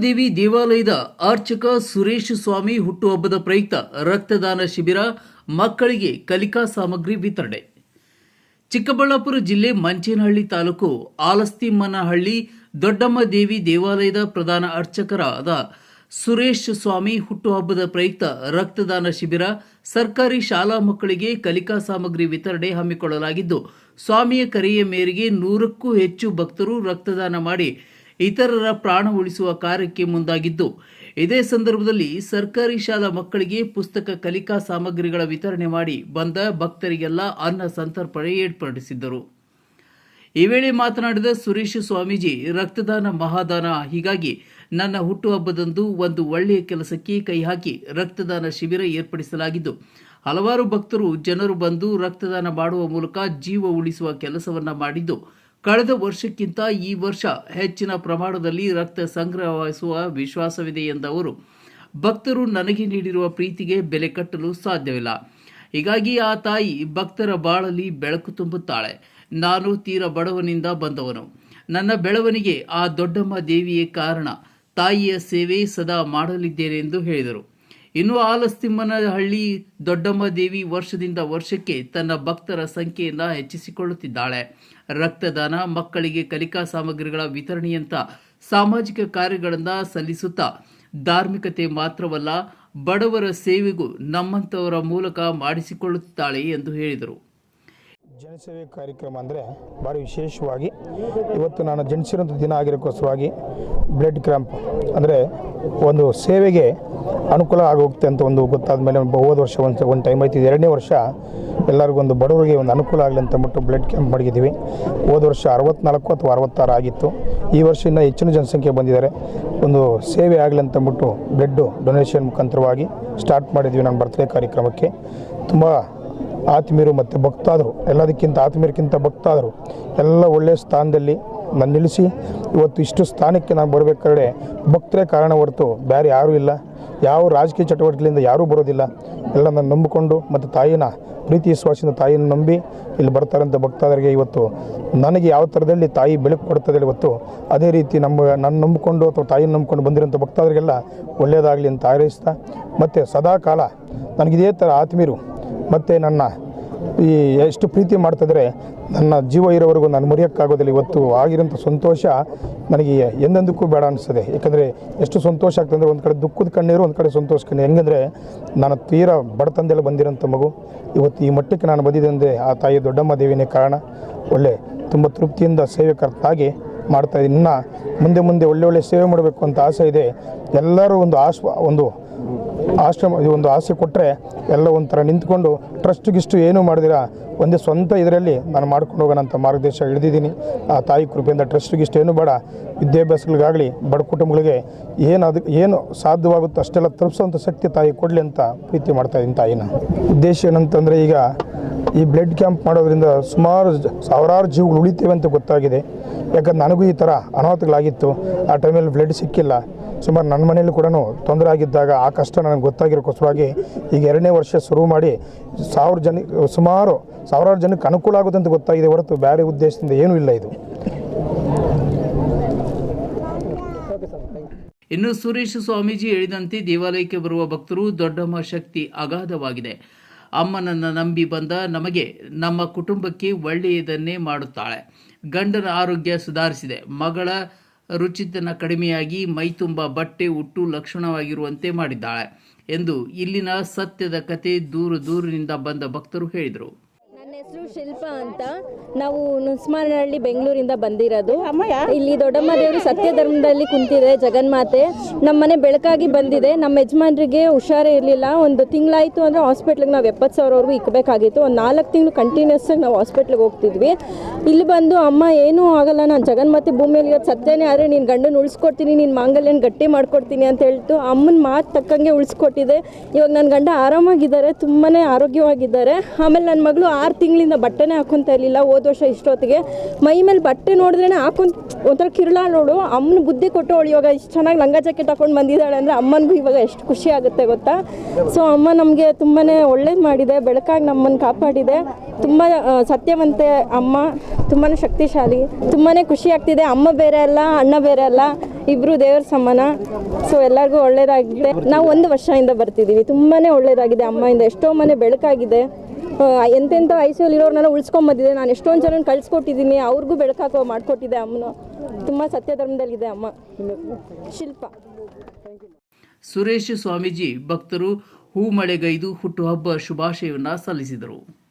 ದೇವಿ ದೇವಾಲಯದ ಅರ್ಚಕ ಸುರೇಶ್ ಸ್ವಾಮಿ ಹುಟ್ಟುಹಬ್ಬದ ಪ್ರಯುಕ್ತ ರಕ್ತದಾನ ಶಿಬಿರ, ಮಕ್ಕಳಿಗೆ ಕಲಿಕಾ ಸಾಮಗ್ರಿ ವಿತರಣೆ. ಚಿಕ್ಕಬಳ್ಳಾಪುರ ಜಿಲ್ಲೆ ಮಂಚೇನಹಳ್ಳಿ ತಾಲೂಕು ಆಲಸ್ತಿಮ್ಮನಹಳ್ಳಿ ದೊಡ್ಡಮ್ಮ ದೇವಿ ದೇವಾಲಯದ ಪ್ರಧಾನ ಅರ್ಚಕರಾದ ಸುರೇಶ್ ಸ್ವಾಮಿ ಹುಟ್ಟುಹಬ್ಬದ ಪ್ರಯುಕ್ತ ರಕ್ತದಾನ ಶಿಬಿರ, ಸರ್ಕಾರಿ ಶಾಲಾ ಮಕ್ಕಳಿಗೆ ಕಲಿಕಾ ಸಾಮಗ್ರಿ ವಿತರಣೆ ಹಮ್ಮಿಕೊಳ್ಳಲಾಗಿದ್ದು, ಸ್ವಾಮಿಯ ಕರೆಯ ಮೇರೆಗೆ ನೂರಕ್ಕೂ ಹೆಚ್ಚು ಭಕ್ತರು ರಕ್ತದಾನ ಮಾಡಿ ಇತರರ ಪ್ರಾಣ ಉಳಿಸುವ ಕಾರ್ಯಕ್ಕೆ ಮುಂದಾಗಿದ್ದು, ಇದೇ ಸಂದರ್ಭದಲ್ಲಿ ಸರ್ಕಾರಿ ಶಾಲಾ ಮಕ್ಕಳಿಗೆ ಪುಸ್ತಕ ಕಲಿಕಾ ಸಾಮಗ್ರಿಗಳ ವಿತರಣೆ ಮಾಡಿ ಬಂದ ಭಕ್ತರಿಗೆಲ್ಲ ಅನ್ನ ಸಂತರ್ಪಣೆ ಏರ್ಪಡಿಸಿದ್ದರು. ಈ ವೇಳೆ ಮಾತನಾಡಿದ ಸುರೇಶ್ ಸ್ವಾಮೀಜಿ, ರಕ್ತದಾನ ಮಹಾದಾನ. ಹೀಗಾಗಿ ನನ್ನ ಹುಟ್ಟುಹಬ್ಬದಂದು ಒಂದು ಒಳ್ಳೆಯ ಕೆಲಸಕ್ಕೆ ಕೈ ಹಾಕಿ ರಕ್ತದಾನ ಶಿಬಿರ ಏರ್ಪಡಿಸಲಾಗಿದ್ದು, ಹಲವಾರು ಭಕ್ತರು ಜನರು ಬಂದು ರಕ್ತದಾನ ಮಾಡುವ ಮೂಲಕ ಜೀವ ಉಳಿಸುವ ಕೆಲಸವನ್ನ ಮಾಡಿದ್ದು, ಕಳೆದ ವರ್ಷಕ್ಕಿಂತ ಈ ವರ್ಷ ಹೆಚ್ಚಿನ ಪ್ರಮಾಣದಲ್ಲಿ ರಕ್ತ ಸಂಗ್ರಹಿಸುವ ವಿಶ್ವಾಸವಿದೆ ಎಂದವರು. ಭಕ್ತರು ನನಗೆ ನೀಡಿರುವ ಪ್ರೀತಿಗೆ ಬೆಲೆ ಕಟ್ಟಲು ಸಾಧ್ಯವಿಲ್ಲ. ಹೀಗಾಗಿ ಆ ತಾಯಿ ಭಕ್ತರ ಬಾಳಲ್ಲಿ ಬೆಳಕು ತುಂಬುತ್ತಾಳೆ. ನಾನು ತೀರ ಬಡವನಿಂದ ಬಂದವನು. ನನ್ನ ಬೆಳವಣಿಗೆ ಆ ದೊಡ್ಡಮ್ಮ ದೇವಿಯೇ ಕಾರಣ. ತಾಯಿಯ ಸೇವೆ ಸದಾ ಮಾಡಲಿದ್ದೇನೆ ಎಂದು ಹೇಳಿದರು. ಇನ್ನು ಆಲಸ್ತಿಮ್ಮನಹಳ್ಳಿ ದೊಡ್ಡಮ್ಮ ದೇವಿ ವರ್ಷದಿಂದ ವರ್ಷಕ್ಕೆ ತನ್ನ ಭಕ್ತರ ಸಂಖ್ಯೆಯನ್ನು ಹೆಚ್ಚಿಸಿಕೊಳ್ಳುತ್ತಿದ್ದಾಳೆ. ರಕ್ತದಾನ, ಮಕ್ಕಳಿಗೆ ಕಲಿಕಾ ಸಾಮಗ್ರಿಗಳ ವಿತರಣೆಯಂತ ಸಾಮಾಜಿಕ ಕಾರ್ಯಗಳನ್ನು ಸಲ್ಲಿಸುತ್ತಾ ಧಾರ್ಮಿಕತೆ ಮಾತ್ರವಲ್ಲ, ಬಡವರ ಸೇವೆಗೂ ನಮ್ಮಂಥವರ ಮೂಲಕ ಮಾಡಿಸಿಕೊಳ್ಳುತ್ತಾಳೆ ಎಂದು ಹೇಳಿದರು. ಜನಸೇವೆ ಕಾರ್ಯಕ್ರಮ ಅಂದರೆ ಭಾರಿ ವಿಶೇಷವಾಗಿ ಇವತ್ತು ನಾನು ಜನಿಸಿರುವಂಥ ದಿನ ಆಗಿರೋಕ್ಕೋಸ್ಕರವಾಗಿ ಬ್ಲಡ್ ಕ್ಯಾಂಪ್ ಅಂದರೆ ಒಂದು ಸೇವೆಗೆ ಅನುಕೂಲ ಆಗೋಗುತ್ತೆ ಅಂತ ಒಂದು ಗೊತ್ತಾದ ಮೇಲೆ ಹೋದ ವರ್ಷ ಒಂದು ಒಂದು ಟೈಮ್ ಆಯ್ತು. ಎರಡನೇ ವರ್ಷ ಎಲ್ಲರಿಗೂ ಒಂದು ಬಡವರಿಗೆ ಒಂದು ಅನುಕೂಲ ಆಗಲಿ ಅಂತ ಅಂದ್ಬಿಟ್ಟು ಬ್ಲಡ್ ಕ್ಯಾಂಪ್ ಮಾಡಿದ್ದೀವಿ. ಹೋದ ವರ್ಷ ಅರವತ್ನಾಲ್ಕು ಅಥವಾ ಅರವತ್ತಾರು ಆಗಿತ್ತು. ಈ ವರ್ಷ ಇನ್ನೂ ಹೆಚ್ಚಿನ ಜನಸಂಖ್ಯೆ ಬಂದಿದ್ದಾರೆ. ಒಂದು ಸೇವೆ ಆಗಲಿ ಅಂತ ಅಂದ್ಬಿಟ್ಟು ಬ್ಲಡ್ಡು ಡೊನೇಷನ್ ಮುಖಾಂತರವಾಗಿ ಸ್ಟಾರ್ಟ್ ಮಾಡಿದ್ವಿ ನನ್ನ ಬರ್ತ್ಡೇ ಕಾರ್ಯಕ್ರಮಕ್ಕೆ. ತುಂಬ ಆತ್ಮೀಯರು ಮತ್ತು ಭಕ್ತಾದರು, ಎಲ್ಲದಕ್ಕಿಂತ ಆತ್ಮೀಯರಿಗಿಂತ ಭಕ್ತಾದರು, ಎಲ್ಲ ಒಳ್ಳೆಯ ಸ್ಥಾನದಲ್ಲಿ ನಾನು ನಿಲ್ಲಿಸಿ, ಇವತ್ತು ಇಷ್ಟು ಸ್ಥಾನಕ್ಕೆ ನಾನು ಬರಬೇಕಾದ್ರೆ ಭಕ್ತರೇ ಕಾರಣ ಹೊರತು ಬೇರೆ ಯಾರೂ ಇಲ್ಲ. ಯಾವ ರಾಜಕೀಯ ಚಟುವಟಿಕೆಗಳಿಂದ ಯಾರೂ ಬರೋದಿಲ್ಲ. ಎಲ್ಲ ನಾನು ನಂಬಿಕೊಂಡು ಮತ್ತು ತಾಯಿನ ಪ್ರೀತಿ ವಿಶ್ವಾಸದಿಂದ ತಾಯಿಯನ್ನು ನಂಬಿ ಇಲ್ಲಿ ಬರ್ತಾರಂಥ ಭಕ್ತಾದರಿಗೆ ಇವತ್ತು ನನಗೆ ಯಾವ ಥರದಲ್ಲಿ ತಾಯಿ ಬೆಳಕು ಕೊಡ್ತದೆ ಇವತ್ತು ಅದೇ ರೀತಿ ನಮ್ಮ ನನ್ನ ನಂಬಿಕೊಂಡು ಅಥವಾ ತಾಯಿನ ನಂಬಿಕೊಂಡು ಬಂದಿರೋಂಥ ಭಕ್ತಾದರಿಗೆಲ್ಲ ಒಳ್ಳೆಯದಾಗಲಿ ಅಂತ ಹಾರೈಸ್ತಾ ಮತ್ತು ಸದಾಕಾಲ ನನಗಿದೇ ಥರ ಆತ್ಮೀಯರು ಮತ್ತು ನನ್ನ ಈ ಎಷ್ಟು ಪ್ರೀತಿ ಮಾಡ್ತಿದ್ರೆ ನನ್ನ ಜೀವ ಇರೋವರೆಗೂ ನಾನು ಮುರಿಯೋಕ್ಕಾಗೋದಿಲ್ಲ. ಇವತ್ತು ಆಗಿರೋಂಥ ಸಂತೋಷ ನನಗೆ ಎಂದೆಂದಕ್ಕೂ ಬೇಡ ಅನಿಸ್ತದೆ. ಯಾಕಂದರೆ ಎಷ್ಟು ಸಂತೋಷ ಆಗ್ತದೆ ಅಂದರೆ ಒಂದು ಕಡೆ ದುಃಖದ ಕಣ್ಣೀರು, ಒಂದು ಕಡೆ ಸಂತೋಷ ಕಣ್ಣೀರು. ಹೆಂಗಂದರೆ ನಾನು ತೀರ ಬಡತನದಲ್ಲಿ ಬಂದಿರೋಂಥ ಮಗು. ಇವತ್ತು ಈ ಮಟ್ಟಕ್ಕೆ ನಾನು ಬಂದಿದೆ ಅಂದರೆ ಆ ತಾಯಿ ದೊಡ್ಡಮ್ಮ ದೇವಿನೇ ಕಾರಣ. ಒಳ್ಳೆ, ತುಂಬ ತೃಪ್ತಿಯಿಂದ ಸೇವೆಕರ್ತಾಗಿ ಮಾಡ್ತಾ ಇನ್ನು ಮುಂದೆ ಮುಂದೆ ಒಳ್ಳೆ ಒಳ್ಳೆ ಸೇವೆ ಮಾಡಬೇಕು ಅಂತ ಆಸೆ ಇದೆ. ಎಲ್ಲರೂ ಒಂದು ಆಶ್ವ, ಒಂದು ಆಶ್ರಮ ಒಂದು ಆಸೆ ಕೊಟ್ಟರೆ ಎಲ್ಲ ಒಂಥರ ನಿಂತ್ಕೊಂಡು ಟ್ರಸ್ಟ್ ಗಿಷ್ಟು ಏನು ಮಾಡಿದಿರ? ಒಂದೇ ಸ್ವಂತ ಇದರಲ್ಲಿ ನಾನು ಮಾಡ್ಕೊಂಡು ಹೋಗೋಣ ಅಂತ ಮಾರ್ಗದರ್ಶ ಹಿಡಿದಿದ್ದೀನಿ. ಆ ತಾಯಿ ಕೃಪೆಯಿಂದ ಟ್ರಸ್ಟ್ ಗಿಷ್ಟು ಏನು ಬೇಡ. ವಿದ್ಯಾಭ್ಯಾಸಗಳಿಗಾಗಲಿ, ಬಡ ಕುಟುಂಬಗಳಿಗೆ ಏನು ಅದು, ಏನು ಸಾಧ್ಯವಾಗುತ್ತೋ ಅಷ್ಟೆಲ್ಲ ತಲುಪಿಸೋಂಥ ಶಕ್ತಿ ತಾಯಿ ಕೊಡಲಿ ಅಂತ ಪ್ರೀತಿ ಮಾಡ್ತಾಯಿದ್ದೀನಿ ತಾಯಿನ. ಉದ್ದೇಶ ಏನಂತಂದರೆ ಈಗ ಈ ಬ್ಲಡ್ ಕ್ಯಾಂಪ್ ಮಾಡೋದ್ರಿಂದ ಸುಮಾರು ಸಾವಿರಾರು ಜೀವಗಳು ಉಳಿತೇವೆ ಅಂತ ಗೊತ್ತಾಗಿದೆ. ಯಾಕಂದ್ರೆ ನನಗೂ ಈ ಥರ ಅನಾಹುತಗಳಾಗಿತ್ತು. ಆ ಟೈಮಲ್ಲಿ ಬ್ಲಡ್ ಸಿಕ್ಕಿಲ್ಲ. ಸುಮಾರು ನನ್ನ ಮನೆಯಲ್ಲೂ ಕೂಡ ತೊಂದರೆ ಆಗಿದ್ದಾಗ ಆ ಕಷ್ಟ ನನಗೆ ಗೊತ್ತಾಗಿರೋಕ್ಕೋಸ್ಕರವಾಗಿ ಈಗ ಎರಡನೇ ವರ್ಷ ಶುರು ಮಾಡಿ ಸಾವಿರ ಜನ, ಸುಮಾರು ಸಾವಿರಾರು ಜನಕ್ಕೆ ಅನುಕೂಲ ಆಗುತ್ತೆ ಗೊತ್ತಾಗಿದೆ ಹೊರತು ಬೇರೆ ಉದ್ದೇಶದಿಂದ ಏನೂ ಇಲ್ಲ ಇದು. ಇನ್ನು ಸುರೇಶ್ ಸ್ವಾಮೀಜಿ ಹೇಳಿದಂತೆ ದೇವಾಲಯಕ್ಕೆ ಬರುವ ಭಕ್ತರು ದೊಡ್ಡಮ್ಮ ಶಕ್ತಿ ಅಗಾಧವಾಗಿದೆ. ಅಮ್ಮನನ್ನ ನಂಬಿ ಬಂದ ನಮಗೆ ನಮ್ಮ ಕುಟುಂಬಕ್ಕೆ ಒಳ್ಳೆಯದನ್ನೇ ಮಾಡುತ್ತಾಳೆ. ಗಂಡನ ಆರೋಗ್ಯ ಸುಧಾರಿಸಿದೆ. ಮಗಳ ರುಚಿತನ ಕಡಿಮೆಯಾಗಿ ಮೈತುಂಬ ಬಟ್ಟೆ ಉಟ್ಟು ಲಕ್ಷಣವಾಗಿರುವಂತೆ ಮಾಡಿದ್ದಾಳೆ ಎಂದು ಇಲ್ಲಿನ ಸತ್ಯದ ಕತೆ ದೂರ ದೂರಿನಿಂದ ಬಂದ ಭಕ್ತರು ಹೇಳಿದರು. ಹೆಸರು ಶಿಲ್ಪ ಅಂತ ನಾವು ನುಸ್ಮಾನಹಳ್ಳಿ ಬೆಂಗಳೂರಿಂದ ಬಂದಿರೋದು. ಇಲ್ಲಿ ದೊಡ್ಡಮ್ಮ ದೇವರು ಸತ್ಯ ಧರ್ಮದಲ್ಲಿ ಕುಂತಿದೆ ಜಗನ್ಮಾತೆ. ನಮ್ಮ ಮನೆ ಬೆಳಕಾಗಿ ಬಂದಿದೆ. ನಮ್ಮ ಯಜಮಾನ್ರಿಗೆ ಹುಷಾರೇ ಇರಲಿಲ್ಲ. ಒಂದು ತಿಂಗಳಾಯಿತು ಅಂದರೆ ಹಾಸ್ಪಿಟ್ಲಿಗೆ ನಾವು ಎಪ್ಪತ್ತು ಸಾವಿರವರೆಗೂ ಇಕ್ಕಬೇಕಾಗಿತ್ತು ಒಂದು ನಾಲ್ಕು ತಿಂಗಳು ಕಂಟಿನ್ಯೂಸ್ ಆಗಿ ನಾವು ಹಾಸ್ಪಿಟ್ಲಿಗೆ ಹೋಗ್ತಿದ್ವಿ. ಇಲ್ಲಿ ಬಂದು ಅಮ್ಮ ಏನೂ ಆಗಲ್ಲ. ನಾನು ಜಗನ್ಮಾತೆ ಭೂಮಿಯಲ್ಲಿ ಇರೋದು ಸತ್ಯನೇ. ಆದರೆ ನೀನು ಗಂಡನ ಉಳಿಸ್ಕೊಡ್ತೀನಿ. ನಿನ್ನ ಮಾಂಗಲ್ಯನ ಗಟ್ಟಿ ಮಾಡ್ಕೊಡ್ತೀನಿ ಅಂತ ಹೇಳ್ತು. ಅಮ್ಮನ ಮಾತು ತಕ್ಕಂಗೆ ಉಳಿಸ್ಕೊಟ್ಟಿದೆ. ಇವಾಗ ನನ್ನ ಗಂಡ ಆರಾಮಾಗಿದ್ದಾರೆ. ತುಂಬಾ ಆರೋಗ್ಯವಾಗಿದ್ದಾರೆ. ಆಮೇಲೆ ನನ್ನ ಮಗಳು ಆರು ತಿಂಗಳಿಂದ ಬಟ್ಟೆನೇ ಹಾಕೊಂತ ಇರಲಿಲ್ಲ. ಹೋದ ವರ್ಷ ಇಷ್ಟೊತ್ತಿಗೆ ಮೈ ಮೇಲೆ ಬಟ್ಟೆ ನೋಡಿದ್ರೆ ಹಾಕೊಂತ ಒಂಥರ ಕಿರುಳಾಳೋಳು ಅಮ್ಮನ ಬುದ್ಧಿ ಕೊಟ್ಟು ಅವಳು ಇವಾಗ ಇಷ್ಟು ಚೆನ್ನಾಗಿ ಲಂಗ ಜಾಕೆಟ್ ಹಾಕೊಂಡು ಬಂದಿದ್ದಾಳೆ ಅಂದರೆ ಅಮ್ಮನಿಗೂ ಇವಾಗ ಎಷ್ಟು ಖುಷಿ ಆಗುತ್ತೆ ಗೊತ್ತಾ? ಸೊ ಅಮ್ಮ ನಮಗೆ ತುಂಬಾ ಒಳ್ಳೇದು ಮಾಡಿದೆ. ಬೆಳಕಾಗಿ ನಮ್ಮನ್ನು ಕಾಪಾಡಿದೆ. ತುಂಬ ಸತ್ಯವಂತೆ ಅಮ್ಮ. ತುಂಬಾ ಶಕ್ತಿಶಾಲಿ. ತುಂಬಾ ಖುಷಿ ಆಗ್ತಿದೆ. ಅಮ್ಮ ಬೇರೆ ಅಲ್ಲ, ಅಣ್ಣ ಬೇರೆ ಅಲ್ಲ. ಇಬ್ಬರು ದೇವರ ಸಮಾನ. ಸೊ ಎಲ್ಲರಿಗೂ ಒಳ್ಳೇದಾಗಿದೆ. ನಾವು ಒಂದು ವರ್ಷದಿಂದ ಬರ್ತಿದ್ದೀವಿ ತುಂಬಾ ಒಳ್ಳೇದಾಗಿದೆ. ಅಮ್ಮಯಿಂದ ಎಷ್ಟೋ ಮನೆ ಬೆಳಕಾಗಿದೆ. ಎಂತೆಂಥ ಐ ಸಿ ಇರೋರ್ನೆಲ್ಲ ಉಳಿಸ್ಕೊಂಬಂದಿದೆ. ನಾನು ಎಷ್ಟೊಂದು ಜನ ಕಳಿಸ್ಕೊಟ್ಟಿದ್ದೀನಿ. ಅವ್ರಿಗೂ ಬೆಳಕಾಕೋ ಮಾಡಿಕೊಟ್ಟಿದ್ದೆ ಅಮ್ಮನ. ತುಂಬ ಸತ್ಯ ಧರ್ಮದಲ್ಲಿದೆ ಅಮ್ಮ. ಶಿಲ್ಪ. ಸುರೇಶ್ ಸ್ವಾಮೀಜಿ ಭಕ್ತರು ಹೂ ಮಳೆಗೈದು ಹುಟ್ಟುಹಬ್ಬ ಶುಭಾಶಯವನ್ನ ಸಲ್ಲಿಸಿದರು.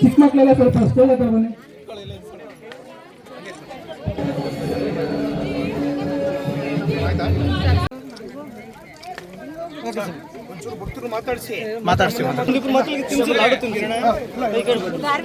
ಚಿಕ್ಕ ಮಕ್ಕಳೆಲ್ಲ ಸ್ವಲ್ಪ ಸ್ಟೇಜ್ ಹತ್ರ ಬನ್ನಿ.